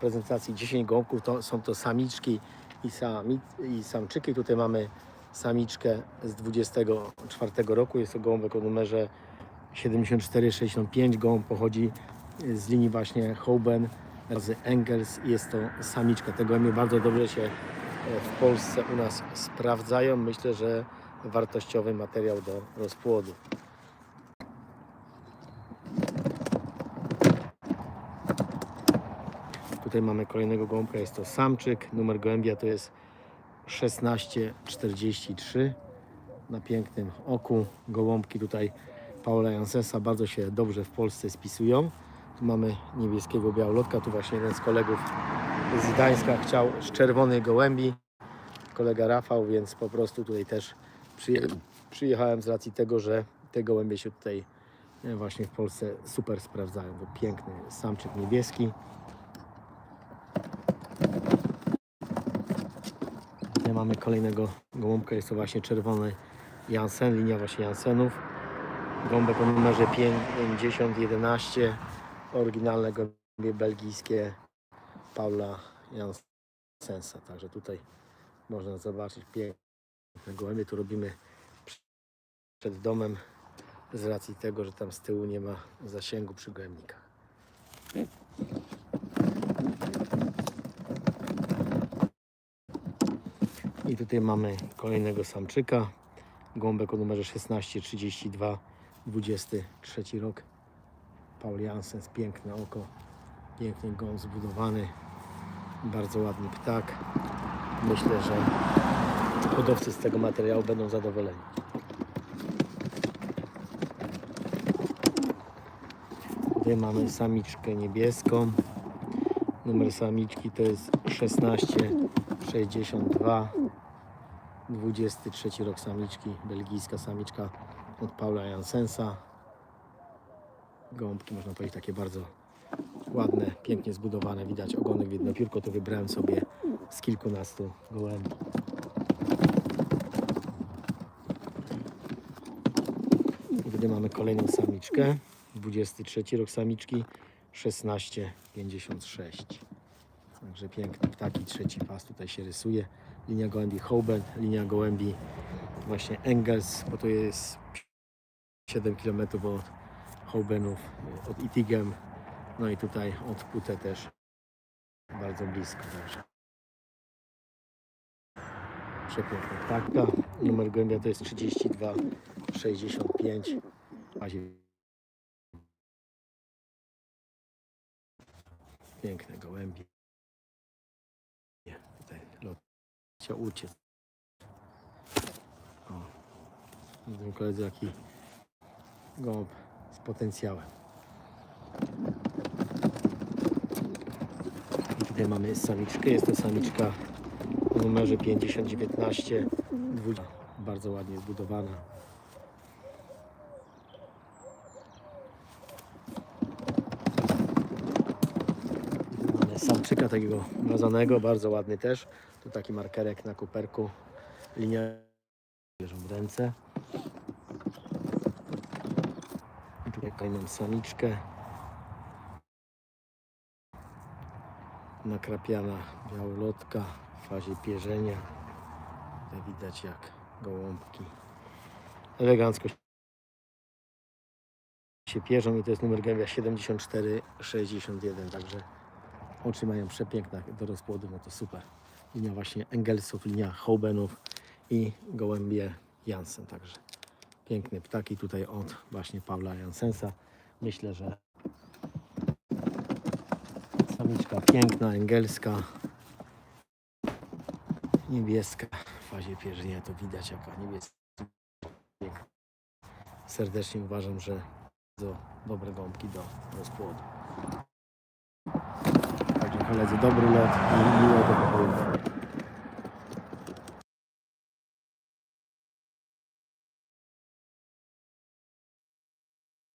prezentacji 10 gołąbków, to są to samiczki i, sami, i samczyki. Tutaj mamy samiczkę z 24 roku. Jest to gołąbek o numerze 7465. Gołąb pochodzi z linii właśnie Hoben razy Engels. Jest to samiczka. Te gołębie bardzo dobrze się e, w Polsce u nas sprawdzają. Myślę, że wartościowy materiał do rozpłodu. Tutaj mamy kolejnego gołąbka, jest to samczyk. Numer gołębia to jest 1643. Na pięknym oku gołąbki tutaj Paula Jansesa bardzo się dobrze w Polsce spisują. Tu mamy niebieskiego białolotka. Tu właśnie jeden z kolegów z Gdańska chciał z czerwonej gołębi. Kolega Rafał, więc po prostu tutaj też przyje, przyjechałem z racji tego, że te gołębie się tutaj e, właśnie w Polsce super sprawdzają. To piękny samczyk niebieski. Mamy kolejnego gołąbka, jest to właśnie czerwony Jansen, linia właśnie Jansenów. Gołąbek o numerze 5011, oryginalne gołębie belgijskie Paula Jansensa. Także tutaj można zobaczyć piękne gołębie. Tu robimy przed domem z racji tego, że tam z tyłu nie ma zasięgu przy gołębnikach. Tutaj mamy kolejnego samczyka. Gąbek o numerze 1632, 23 rok. Paul Jansens, piękne oko, piękny gąb zbudowany, bardzo ładny ptak. Myślę, że hodowcy z tego materiału będą zadowoleni. Tutaj mamy samiczkę niebieską. Numer samiczki to jest 1662. 23 rok samiczki, belgijska samiczka od Paula Jansensa. Gąbki można powiedzieć takie bardzo ładne, pięknie zbudowane. Widać ogonek w jedno piórko, to wybrałem sobie z kilkunastu gołębi. Tutaj mamy kolejną samiczkę. 23 rok samiczki 1656. Także piękny ptaki, trzeci pas tutaj się rysuje. Linia gołębi Hoben, linia gołębi właśnie Engels, bo to jest 7 km od Hobenów, od Itigem. No i tutaj od Pute też bardzo blisko. Także. Przepiękna ptakka. Numer gołębia to jest 3265. W bazie Piękne gołębie. Tutaj lot chciał uciec. O, widzą koledzy jaki gołąb z potencjałem. I tutaj mamy samiczkę. Jest to samiczka numerze 5019. Dwu- Bardzo ładnie zbudowana. Takiego mazanego, bardzo ładny też. Tu taki markerek na kuperku. Linia bierzą w ręce. I tutaj kolejną samiczkę. Nakrapiana białolotka w fazie pierzenia. Tutaj widać jak gołąbki elegancko się pierzą i to jest numer gębia 7461, także oczy mają przepiękne do rozpłodu, no to super. Linia właśnie Engelsów, linia Hobenów i gołębie Jansen, także piękne ptaki tutaj od właśnie Paula Jansensa. Myślę, że samiczka piękna, engelska, niebieska w fazie pierzenia, to widać jaka niebieska. Serdecznie uważam, że bardzo dobre gąbki do rozpłodu. Także koledzy, dobry lot i miłego popołudnia.